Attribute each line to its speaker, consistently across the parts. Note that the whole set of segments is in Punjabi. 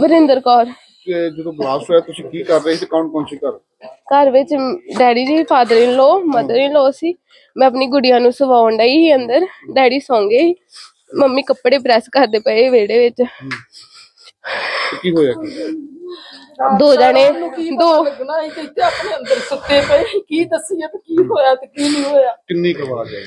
Speaker 1: ਵਰਿੰਦਰ ਕੌਰ।
Speaker 2: ਜਦੋਂ ਬਲਾਸਟ ਹੋਇਆ ਤੁਸੀਂ ਕੀ ਕਰ ਰਹੇ ਸੀ? ਕੌਣ ਕੌਣ ਸੀ ਘਰ?
Speaker 1: ਘਰ ਵਿੱਚ ਡੈਡੀ ਜੀ father in low mother in ਲੋ ਸੀ। ਮੈਂ ਆਪਣੀ ਗੁੜੀਆ ਨੂੰ ਸਵਾਉਣ ਡਈ ਸੀ ਅੰਦਰ। ਡੈਡੀ ਸੌਂ ਗਏ ਸੀ। ਮੰਮੀ ਕੱਪੜੇ ਪ੍ਰੈਸ ਕਰਦੇ ਪਏ ਵਿਹੜੇ ਵਿੱਚ।
Speaker 2: ਤੇ ਕੀ ਹੋਇਆ? ਕੀ
Speaker 1: ਦੋ ਜਣੇ ਦੋ।
Speaker 3: ਲੱਗਣਾ ਕਿ ਇੱਥੇ ਆਪਣੇ ਅੰਦਰ ਸੁੱਤੇ ਪਏ। ਕੀ ਦੱਸੀਏ ਤੇ ਕੀ ਹੋਇਆ ਤੇ ਕੀ ਨਹੀਂ ਹੋਇਆ।
Speaker 2: ਕਿੰਨੀ ਕੁ ਆਵਾਜ਼ ਆਈ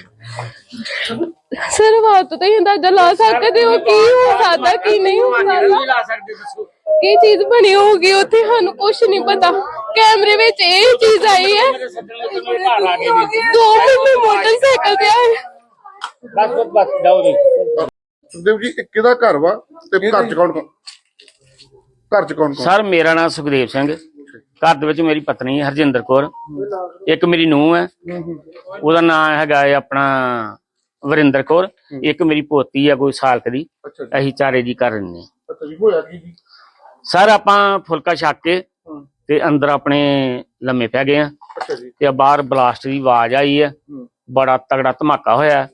Speaker 1: ਸਰ ਬਾਤ ਤਾਂ ਹੀ ਅੰਦਾਜ਼ਾ ਲਾ ਸਕਦੇ ਹੋ ਕੀ ਹੋ ਸਕਦਾ ਕੀ ਨਹੀਂ ਹੋ ਸਕਦਾ?
Speaker 4: ਲਾ ਸਕਦੇ ਦੱਸੋ।
Speaker 1: ਕੀ ਚੀਜ਼ ਬਣੀ ਹੋਊਗੀ ਉੱਥੇ ਸਾਨੂੰ ਕੁਝ ਨਹੀਂ ਪਤਾ। ਕੈਮਰੇ ਵਿੱਚ ਇਹ ਚੀਜ਼ ਆਈ ਹੈ।
Speaker 4: ਗਏ
Speaker 1: ਦੋ ਮੁੰਡੇ ਮੋਟਰਸਾਈਕਲ ਤੇ ਆਏ
Speaker 4: ਬਸ ਬਸ ਬਸ ਜਾਓ ਜੀ।
Speaker 2: ਸੁਖਦੇਵ ਜੀ ਇਹ ਕਿਹਦਾ ਘਰ ਵਾ ਤੇ ਘਰ ਚ ਕੌਣ ਕੌਣ? ਘਰ ਚ ਕੌਣ ਕੌਣ?
Speaker 4: ਸਰ ਮੇਰਾ ਨਾਮ ਸੁਖਦੇਵ ਸਿੰਘ। ਘਰ ਦੇ ਵਿੱਚ ਮੇਰੀ ਪਤਨੀ ਹੈ ਹਰਜਿੰਦਰ ਕੌਰ। ਇੱਕ ਮੇਰੀ ਨੂੰਹ ਹੈ। ਉਹਦਾ ਨਾਮ ਹੈਗਾ ਹੈ ਆਪਣਾ ਵਰਿੰਦਰ ਕੌਰ। ਇੱਕ ਮੇਰੀ ਪੋਤੀ ਹੈ ਕੋਈ ਸਾਲ ਕੁ ਦੀ।
Speaker 2: ਅੱਛਾ ਜੀ।
Speaker 4: ਅਸੀਂ ਚਾਰੇ ਜੀ ਕਰ ਰਹੇ
Speaker 2: ਅੱਛਾ ਜੀ ਹੋਇਆ ਕੀ ਜੀ?
Speaker 4: ਸਰ ਆਪਾਂ ਫੁਲਕਾ ਛੱਕ ਕੇ ਤੇ ਅੰਦਰ ਆਪਣੇ ਲੰਮੇ ਪੈ ਗਏ ਆ
Speaker 2: ਅੱਛਾ ਜੀ।
Speaker 4: ਤੇ ਬਾਹਰ ਬਲਾਸਟ ਦੀ ਆਵਾਜ਼ ਆਈ ਹੈ।
Speaker 2: ਹੂੰ।
Speaker 4: ਬੜਾ ਤਗੜਾ ਧਮਾਕਾ ਹੋਇਆ।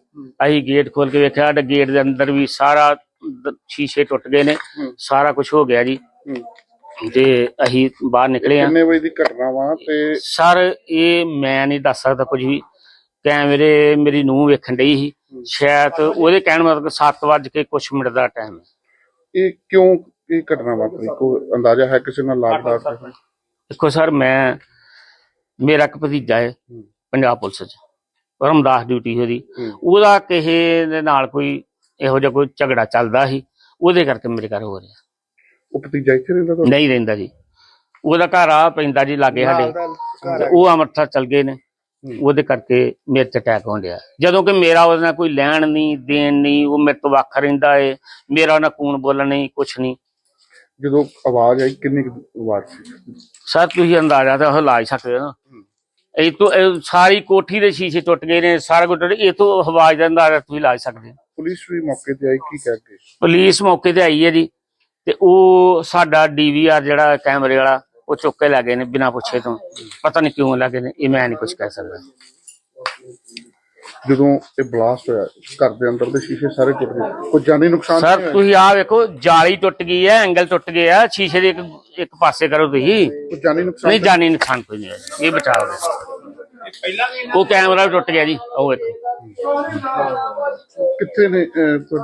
Speaker 4: ਅਸੀਂ ਗੇਟ ਖੋਲ ਕੇ ਵੇਖਿਆ ਤੇ ਗੇਟ ਦੇ ਅੰਦਰ ਵੀ ਸਾਰਾ ਦ- ਸ਼ੀਸ਼ੇ ਟੁੱਟ ਗਏ ਨੇ
Speaker 2: ਹੂੰ।
Speaker 4: ਸਾਰਾ ਕੁਝ ਹੋ ਗਿਆ ਜੀ।
Speaker 2: ਹੂੰ।
Speaker 4: ਤੇ ਅਸੀਂ ਬਾਹਰ ਨਿਕਲੇ ਆ
Speaker 2: ਕਿੰਨੇ ਵਜੇ ਦੀ ਘਟਨਾ ਵਾ ਤੇ
Speaker 4: ਸਰ ਇਹ ਮੈਂ ਨਹੀਂ ਦੱਸ ਸਕਦਾ ਕੁਝ ਵੀ। ਕੈਮਰੇ ਮੇਰੀ ਨੂੰਹ ਵੇਖਣ ਡਈ ਸੀ। ਸ਼ਾਇਦ ਉਹਦੇ ਕਹਿਣ ਮਤਲਬ 7 ਵਜੇ ਕੇ ਕੁਝ ਮਿੰਟ ਦਾ ਟਾਈਮ ਹੈ।
Speaker 2: ਇਹ ਕਿਉਂ ਇਹ ਘਟਨਾ ਵਾਪਰੀ? ਕੋਈ ਅੰਦਾਜ਼ਾ ਹੈ ਕਿਸੇ ਨਾਲ ਲਾਗਦਾਰ
Speaker 4: ਦੇਖੋ ਸਰ ਮੈਂ ਮੇਰਾ ਇੱਕ ਭਤੀਜਾ ਹੈ ਪੰਜਾਬ ਪੁਲਿਸ 'ਚ। ਪਰਮਦਾਸ ਡਿਊਟੀ ਉਹਦੀ।
Speaker 2: ਹੂੰ।
Speaker 4: ਉਹਦਾ ਕਿਸੇ ਦੇ ਨਾਲ ਕੋਈ ਇਹੋ ਜਿਹਾ ਕੋਈ ਝਗੜਾ ਚੱਲਦਾ ਸੀ ਉਹਦੇ ਕਰਕੇ ਮੇਰੇ ਘਰ ਹੋ ਰਿਹਾ।
Speaker 2: ਉਹ ਭਤੀਜਾ ਇੱਥੇ ਰਹਿੰਦਾ ਤੁਹਾਡਾ?
Speaker 4: ਨਹੀਂ ਰਹਿੰਦਾ ਜੀ। ਉਹਦਾ ਘਰ ਆ ਪੈਂਦਾ ਜੀ ਲਾਗੇ ਸਾਡੇ। ਤੇ ਉਹ ਅੰਮ੍ਰਿਤਸਰ ਚਲ ਗਏ ਨੇ। ਉਹਦੇ ਕਰਕੇ ਮੇਰੇ ਤੇ ਅਟੈਕ ਹੋਣ ਡਿਆ। ਜਦੋਂ ਕਿ ਮੇਰਾ ਉਹਦੇ ਨਾਲ ਕੋਈ ਲੈਣ ਨਹੀਂ ਦੇਣ ਨਹੀਂ ਉਹ ਮੇਰੇ ਤੋਂ ਵੱਖ ਰਹਿੰਦਾ ਏ। ਮੇਰਾ ਉਹਨਾਂ ਕੂਣ ਬੋਲਣ ਨਹੀਂ ਕੁਛ ਨਹੀਂ।
Speaker 2: ਜਦੋਂ ਆਵਾਜ਼ ਆਈ ਕਿੰਨੀ ਆਵਾਜ਼ ਸੀ?
Speaker 4: ਸਰ ਤੁਸੀਂ ਅੰਦਾਜ਼ਾ ਤਾਂ ਲਾ ਹੀ ਸਕਦੇ ਹੋ ਨਾ। ਇਹ ਤੋਂ ਸਾਰੀ ਕੋਠੀ ਦੇ ਸ਼ੀਸ਼ੇ ਟੁੱਟ ਗਏ ਨੇ ਸਾਰਾ ਕੁਝ ਟੁੱਟ ਇਹ ਤੋਂ ਆਵਾਜ਼ ਦਾ ਅੰਦਾਜ਼ਾ ਤੁਸੀਂ ਲਾ ਸਕਦੇ ਹੋ।
Speaker 2: ਪੁਲਿਸ ਵੀ ਮੌਕੇ ਤੇ ਆਈ ਕੀ ਕਹਿ ਕੇ?
Speaker 4: ਪੁਲਿਸ ਮੌਕੇ ਤੇ ਆਈ ਹੈ ਜੀ ਤੇ ਉਹ ਸਾਡਾ ਡੀਵੀਆਰ ਜਿਹੜਾ ਕੈਮਰੇ ਵਾਲਾ ਉਹ ਚੁੱਕ ਕੇ ਲੈ ਗਏ ਨੇ ਬਿਨਾਂ ਪੁੱਛੇ ਤੋਂ। ਪਤਾ ਨਹੀਂ ਕਿਉਂ ਲੈ ਗਏ ਨੇ ਇਹ ਮੈਂ ਨਹੀਂ ਕੁਝ ਕਹਿ ਸਕਦਾ।
Speaker 2: ਜਦੋਂ ਇਹ ਬਲਾਸਟ ਹੋਇਆ ਘਰ ਦੇ ਅੰਦਰ ਦੇ ਸ਼ੀਸ਼ੇ ਸਾਰੇ ਟੁੱਟ ਗਏ ਕੋਈ ਜਾਨੀ ਨੁਕਸਾਨ
Speaker 4: ਸਰ ਤੁਸੀਂ ਆਹ ਵੇਖੋ ਜਾਲੀ ਟੁੱਟ ਗਈ ਹੈ ਐਂਗਲ ਟੁੱਟ ਗਿਆ ਸ਼ੀਸ਼ੇ ਦੇ ਇੱਕ ਇੱਕ ਪਾਸੇ ਕਰੋ ਤੁਸੀਂ।
Speaker 2: ਕੋਈ ਜਾਨੀ ਨੁਕਸਾਨ
Speaker 4: ਨਹੀਂ ਜਾਨੀ ਨੁਕਸਾਨ ਕੋਈ ਨਹੀਂ ਹੋਇਆ ਇਹ ਬਚਾਓ ਉਹ ਕੈਮਰਾ ਵੀ ਟੁੱਟ ਗਿਆ ਜੀ ਉਹ ਵੇਖੋ
Speaker 2: ਕਿੱਥੇ ਨੇ ਅਹ, ਤੁਹਾਡੇ?